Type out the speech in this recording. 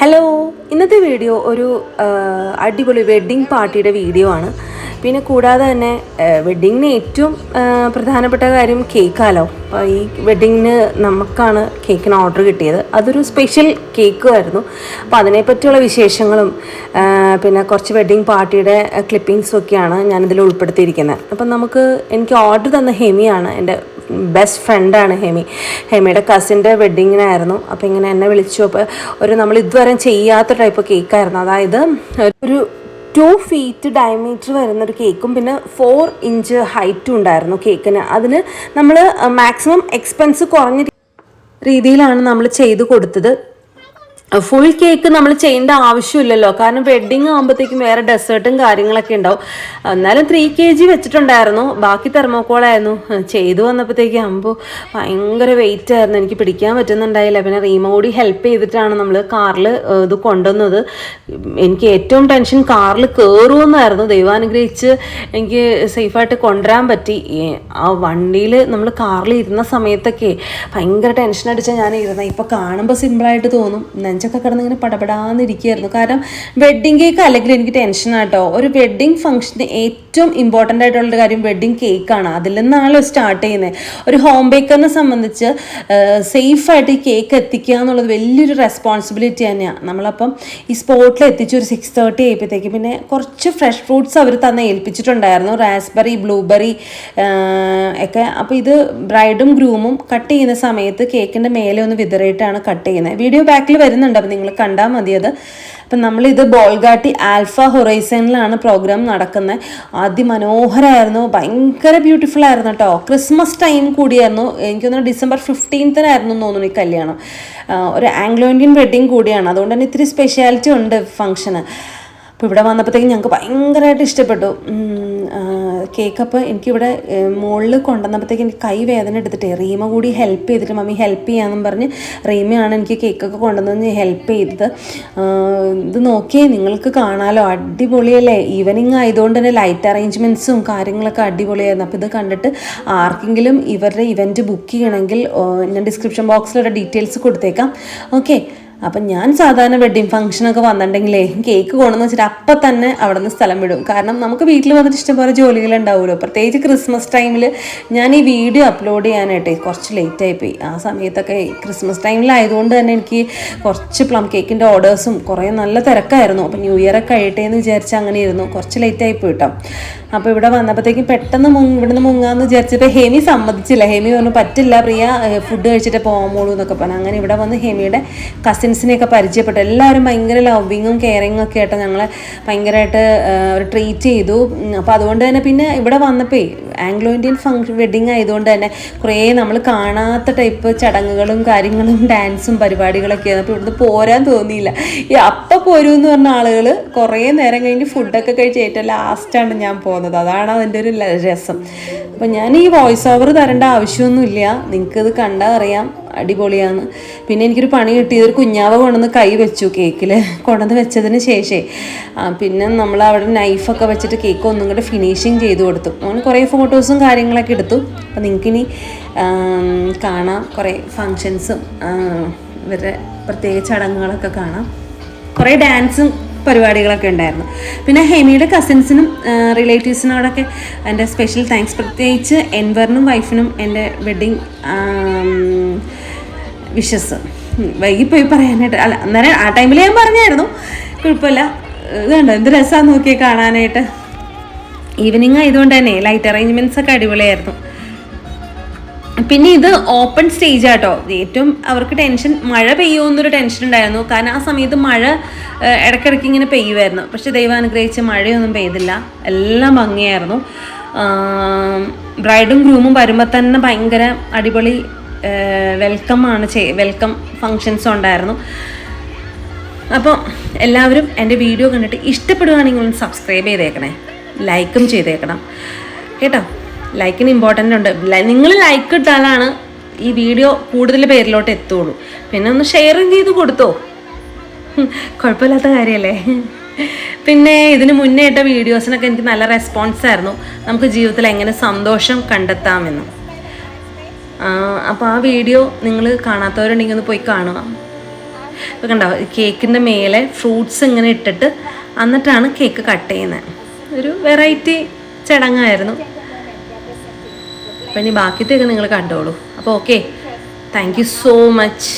Hello ഇന്നത്തെ video ഒരു അടിപൊളി വെഡ്ഡിംഗ് പാർട്ടിയുടെ വീഡിയോ ആണ്. പിന്നെ കൂടാതെ തന്നെ വെഡ്ഡിങ്ങിന് ഏറ്റവും പ്രധാനപ്പെട്ട കാര്യം കേക്കാലോ അപ്പോൾ ഈ വെഡ്ഡിങ്ങിന് നമുക്കാണ് കേക്കിന് ഓർഡർ കിട്ടിയത്. അതൊരു സ്പെഷ്യൽ കേക്കും ആയിരുന്നു അപ്പോൾ അതിനെപ്പറ്റിയുള്ള വിശേഷങ്ങളും പിന്നെ കുറച്ച് വെഡ്ഡിങ് പാർട്ടിയുടെ ക്ലിപ്പിങ്സും ഒക്കെയാണ് ഞാനിതിൽ ഉൾപ്പെടുത്തിയിരിക്കുന്നത്. അപ്പം നമുക്ക് എനിക്ക് ഓർഡർ തന്ന ഹെമിയാണ് എന്റെ ബെസ്റ്റ് ഫ്രണ്ടാണ് ഹെമി. ഹെമിയുടെ കസിന്റെ വെഡ്ഡിങ്ങിനായിരുന്നു അപ്പോൾ ഇങ്ങനെ എന്നെ വിളിച്ചു. അപ്പോൾ ഒരു നമ്മൾ ഇതുവരെ ചെയ്യാത്ത ടൈപ്പ് കേക്കായിരുന്നു അതായത് ഒരു ടു ഫീറ്റ് ഡയമീറ്റർ വരുന്ന ഒരു കേക്കും പിന്നെ ഫോർ ഇഞ്ച് ഹൈറ്റും ഉണ്ടായിരുന്നു കേക്കിന് അതിന് നമ്മൾ മാക്സിമം എക്സ്പെൻസ് കുറഞ്ഞ രീതിയിലാണ് നമ്മൾ ചെയ്ത് കൊടുത്തത്. ഫുൾ കേക്ക് നമ്മൾ ചെയ്യേണ്ട ആവശ്യമില്ലല്ലോ. കാരണം വെഡ്ഡിങ് ആകുമ്പോഴത്തേക്കും വേറെ ഡെസേർട്ടും കാര്യങ്ങളൊക്കെ ഉണ്ടാവും. എന്നാലും ത്രീ കെ ജി വെച്ചിട്ടുണ്ടായിരുന്നു. ബാക്കി തെർമോക്കോളായിരുന്നു ചെയ്തു വന്നപ്പോഴത്തേക്കും ആകുമ്പോൾ ഭയങ്കര വെയിറ്റ് ആയിരുന്നു. എനിക്ക് പിടിക്കാൻ പറ്റുന്നുണ്ടായില്ല. പിന്നെ റീമ കൂടി ഹെൽപ്പ് ചെയ്തിട്ടാണ് നമ്മൾ കാറിൽ ഇത് കൊണ്ടുവന്നത്. എനിക്ക് ഏറ്റവും ടെൻഷൻ കാറിൽ കയറുമെന്നായിരുന്നു ദൈവാനുഗ്രഹിച്ച് എനിക്ക് സേഫായിട്ട് കൊണ്ടുവരാൻ പറ്റി. ആ വണ്ടിയിൽ നമ്മൾ കാറിൽ ഇരുന്ന സമയത്തൊക്കെ ഭയങ്കര ടെൻഷൻ അടിച്ചാൽ ഞാൻ ഇരുന്നത് ഇപ്പോൾ കാണുമ്പോൾ സിമ്പിളായിട്ട് തോന്നും. നെഞ്ചൊക്കെ കിടന്ന് ഇങ്ങനെ പടപടാന്നിരിക്കുകയായിരുന്നു. കാരണം വെഡ്ഡിങ് കേക്ക് അല്ലെങ്കിൽ എനിക്ക് ടെൻഷനാട്ടോ ഒരു വെഡ്ഡിങ് ഫംഗ്ഷന് ഏറ്റവും ഇമ്പോർട്ടന്റ് ആയിട്ടുള്ള ഒരു കാര്യം വെഡ്ഡിങ് കേക്കാണ് അതിൽ നിന്നാണല്ലോ സ്റ്റാർട്ട് ചെയ്യുന്നത് ഒരു ഹോം ബേക്കറിനെ സംബന്ധിച്ച് സേഫായിട്ട് ഈ കേക്ക് എത്തിക്കുക എന്നുള്ളത് വലിയൊരു റെസ്പോൺസിബിലിറ്റി തന്നെയാണ് നമ്മളപ്പം ഈ സ്പോട്ടിൽ എത്തിച്ച് ഒരു സിക്സ് തേർട്ടി ആയപ്പോഴത്തേക്ക് പിന്നെ കുറച്ച് ഫ്രഷ് ഫ്രൂട്ട്സ് അവർ തന്നെ ഏൽപ്പിച്ചിട്ടുണ്ടായിരുന്നു. റാസ്ബെറി ബ്ലൂബെറി ഒക്കെ. അപ്പോൾ ഇത് ബ്രൈഡും ഗ്രൂമും കട്ട് ചെയ്യുന്ന സമയത്ത് കേക്കിന്റെ മേലെ ഒന്ന് വിതറിയിട്ടാണ് കട്ട് ചെയ്യുന്നത്. വീഡിയോ ബാക്കിൽ വരുന്നുണ്ട്. അപ്പോൾ നിങ്ങൾ കണ്ടാൽ മതി അത്. അപ്പം നമ്മളിത് ബോൾഗാട്ടി ആൽഫ ഹൊറൈസണിലാണ് പ്രോഗ്രാം നടക്കുന്നത് അതിമനോഹരമായിരുന്നു ഭയങ്കര ബ്യൂട്ടിഫുൾ ആയിരുന്നു കേട്ടോ ക്രിസ്മസ് ടൈം കൂടിയായിരുന്നു. എനിക്ക് തോന്നുന്നു ഡിസംബർ ഫിഫ്റ്റീൻത്തിനായിരുന്നു തോന്നുന്നു ഈ കല്യാണം. ഒരു ആംഗ്ലോ ഇന്ത്യൻ വെഡ്ഡിങ് കൂടിയാണ്. അതുകൊണ്ട് തന്നെ ഇത്തിരി സ്പെഷ്യാലിറ്റി ഉണ്ട് ഫംഗ്ഷന്. അപ്പോൾ ഇവിടെ വന്നപ്പോഴത്തേക്കും ഞങ്ങൾക്ക് ഭയങ്കരമായിട്ട് ഇഷ്ടപ്പെട്ടു. കേക്ക് അപ്പോൾ എനിക്കിവിടെ മുകളിൽ കൊണ്ടുവന്നപ്പോഴത്തേക്ക് എനിക്ക് കൈ വേദന എടുത്തിട്ട്. റീമ കൂടി ഹെൽപ്പ് ചെയ്തിട്ട് മമ്മി ഹെൽപ്പ് ചെയ്യാമെന്നും പറഞ്ഞ് റീമയാണ് എനിക്ക് കേക്കൊക്കെ കൊണ്ടുവന്ന് ഹെൽപ്പ് ചെയ്തത്. ഇത് നോക്കിയേ നിങ്ങൾക്ക് കാണാലോ. അടിപൊളിയല്ലേ? ഈവനിങ് ആയതുകൊണ്ട് തന്നെ ലൈറ്റ് അറേഞ്ച്മെന്റ്സും കാര്യങ്ങളൊക്കെ അടിപൊളിയായിരുന്നു. അപ്പോൾ ഇത് കണ്ടിട്ട് ആർക്കെങ്കിലും ഇവരുടെ ഇവന്റ് ബുക്ക് ചെയ്യണമെങ്കിൽ ഞാൻ ഡിസ്ക്രിപ്ഷൻ ബോക്സിലൊരു ഡീറ്റെയിൽസ് കൊടുത്തേക്കാം. ഓക്കെ അപ്പം ഞാൻ സാധാരണ വെഡ്ഡിങ് ഫംഗ്ഷനൊക്കെ വന്നിട്ടുണ്ടെങ്കിലേ കേക്ക് കൊണ്ടെന്ന് വെച്ചിട്ട് അപ്പം തന്നെ അവിടെ നിന്ന് സ്ഥലം വിടും. കാരണം നമുക്ക് വീട്ടിൽ വന്നിട്ട് ഇഷ്ടംപോലെ ജോലികളുണ്ടാവുമല്ലോ പ്രത്യേകിച്ച് ക്രിസ്മസ് ടൈമിൽ ഞാൻ ഈ വീഡിയോ അപ്ലോഡ് ചെയ്യാനായിട്ടേ കുറച്ച് ലേറ്റ് ആയിപ്പോയി ആ സമയത്തൊക്കെ ക്രിസ്മസ് ടൈമിലായതുകൊണ്ട് തന്നെ എനിക്ക് കുറച്ച് പ്ലം കേക്കിന്റെ ഓർഡേഴ്സും കുറേ നല്ല തിരക്കായിരുന്നു. അപ്പം ന്യൂ ഇയർ ഒക്കെ കഴിയട്ടെ എന്ന് വിചാരിച്ച് അങ്ങനെ ഇരുന്നു. കുറച്ച് ലേറ്റ് ആയിപ്പോയി കേട്ടോ. അപ്പോൾ ഇവിടെ വന്നപ്പോഴത്തേക്കും പെട്ടെന്ന് മുങ്ങ ഇവിടുന്ന് മുങ്ങാന്ന് വിചാരിച്ചപ്പോൾ ഹേമി സമ്മതിച്ചില്ല. ഹേമി പറഞ്ഞു പറ്റില്ല പ്രിയ ഫുഡ് കഴിച്ചിട്ട് പോകാമോളൂ എന്നൊക്കെ പറഞ്ഞു. അങ്ങനെ ഇവിടെ വന്ന് ഹേമിയുടെ കസിൻസിനെയൊക്കെ പരിചയപ്പെട്ടു. എല്ലാവരും ഭയങ്കര ലവിങ്ങും കെയറിങ്ങും ഒക്കെ ആയിട്ട് ഞങ്ങളെ ഭയങ്കരമായിട്ട് ട്രീറ്റ് ചെയ്തു. അപ്പോൾ അതുകൊണ്ട് തന്നെ പിന്നെ ഇവിടെ വന്നപ്പോൾ ആംഗ്ലോ ഇന്ത്യൻ ഫംഗ്ഷൻ വെഡിങ് ആയതുകൊണ്ട് തന്നെ കുറേ നമ്മൾ കാണാത്ത ടൈപ്പ് ചടങ്ങുകളും കാര്യങ്ങളും ഡാൻസും പരിപാടികളൊക്കെയാണ് അപ്പോൾ ഇവിടുന്ന് പോരാൻ തോന്നിയില്ല. ഈ അപ്പം പോരൂ എന്ന് പറഞ്ഞ ആളുകൾ കുറേ നേരം കഴിഞ്ഞ് ഫുഡൊക്കെ കഴിച്ച് ഏറ്റവും ലാസ്റ്റാണ് ഞാൻ പോകുന്നത്. അതാണ് അതിന്റെ ഒരു രസം. അപ്പം ഞാൻ ഈ വോയിസ് ഓവർ തരേണ്ട ആവശ്യമൊന്നുമില്ല. നിങ്ങൾക്കത് കണ്ടാൽ അറിയാം. അടിപൊളിയാണ്. പിന്നെ എനിക്കൊരു പണി കിട്ടിയത് ഒരു കുഞ്ഞാവ കൊണ്ടുവന്ന് കൈ വെച്ചു കേക്കിൽ കൊണ്ടുവന്ന് വെച്ചതിന് ശേഷേ. പിന്നെ നമ്മൾ അവിടെ നൈഫൊക്കെ വെച്ചിട്ട് കേക്ക് ഒന്നും കൂടെ ഫിനിഷിങ് ചെയ്ത് കൊടുത്തു. അങ്ങനെ കുറേ ഫോട്ടോസും കാര്യങ്ങളൊക്കെ എടുത്തു. അപ്പോൾ നിങ്ങൾക്കിനി കാണാം കുറേ ഫങ്ഷൻസും ഇവരുടെ പ്രത്യേക ചടങ്ങുകളൊക്കെ കാണാം. കുറേ ഡാൻസും പരിപാടികളൊക്കെ ഉണ്ടായിരുന്നു. പിന്നെ ഹെമിയുടെ കസിൻസിനും റിലേറ്റീവ്സിനോടൊക്കെ എന്റെ സ്പെഷ്യൽ താങ്ക്സ് പ്രത്യേകിച്ച് എൻവറിനും വൈഫിനും എന്റെ വെഡ്ഡിങ് വിഷസ് വൈകിപ്പോയി പറയാനായിട്ട് അല്ല അന്നേരം ആ ടൈമിൽ ഞാൻ പറഞ്ഞായിരുന്നു. കുഴപ്പമില്ല. ഇതുണ്ടോ എന്ത് രസമാണ് നോക്കിയാൽ കാണാനായിട്ട്. ഈവനിങ് ആയതുകൊണ്ട് തന്നെ ലൈറ്റ് അറേഞ്ച്മെന്റ്സ് ഒക്കെ അടിപൊളിയായിരുന്നു. പിന്നെ ഇത് ഓപ്പൺ സ്റ്റേജ് ആട്ടോ. ഏറ്റവും അവർക്ക് ടെൻഷൻ മഴ പെയ്യുമെന്നൊരു ടെൻഷൻ ഉണ്ടായിരുന്നു. കാരണം ആ സമയത്ത് മഴ ഇടയ്ക്കിടയ്ക്ക് ഇങ്ങനെ പെയ്യുമായിരുന്നു. പക്ഷെ ദൈവം അനുഗ്രഹിച്ച് മഴയൊന്നും പെയ്തില്ല. എല്ലാം ഭംഗിയായിരുന്നു. ബ്രൈഡും ഗ്രൂമും വരുമ്പോൾ തന്നെ ഭയങ്കര അടിപൊളി വെൽക്കം ആണ് ചെയ് വെൽക്കം ഫങ്ഷൻസ് ഉണ്ടായിരുന്നു. അപ്പോൾ എല്ലാവരും എന്റെ വീഡിയോ കണ്ടിട്ട് ഇഷ്ടപ്പെടുകയാണെങ്കിൽ ഒന്ന് സബ്സ്ക്രൈബ് ചെയ്തേക്കണേ. ലൈക്കും ചെയ്തേക്കണം. കേട്ടോ? ലൈക്കിന് ഇമ്പോർട്ടന്റ് ഉണ്ട്. നിങ്ങൾ ലൈക്ക് ഇട്ടാലാണ് ഈ വീഡിയോ കൂടുതൽ പേരിലോട്ട് എത്തുള്ളൂ. പിന്നെ ഒന്ന് ഷെയറും ചെയ്ത് കൊടുത്തോ. കുഴപ്പമില്ലാത്ത കാര്യമല്ലേ? പിന്നെ ഇതിന് മുന്നേ ഇട്ട വീഡിയോസിനൊക്കെ എനിക്ക് നല്ല റെസ്പോൺസ് ആയിരുന്നു. നമുക്ക് ജീവിതത്തിൽ എങ്ങനെ സന്തോഷം കണ്ടെത്താമെന്ന്. അപ്പോൾ ആ വീഡിയോ നിങ്ങൾ കാണാത്തവരുണ്ടെങ്കിൽ ഒന്ന് പോയി കാണുക. ഇപ്പോൾ കണ്ടോ കേക്കിന്റെ മേലെ ഫ്രൂട്ട്സ് ഇങ്ങനെ ഇട്ടിട്ട് എന്നിട്ടാണ് കേക്ക് കട്ട് ചെയ്യുന്നത്. ഒരു വെറൈറ്റി ചടങ്ങായിരുന്നു. അപ്പം ഇനി ബാക്കിത്തെയൊക്കെ നിങ്ങൾ കണ്ടോളൂ. അപ്പോൾ okay. Thank you so much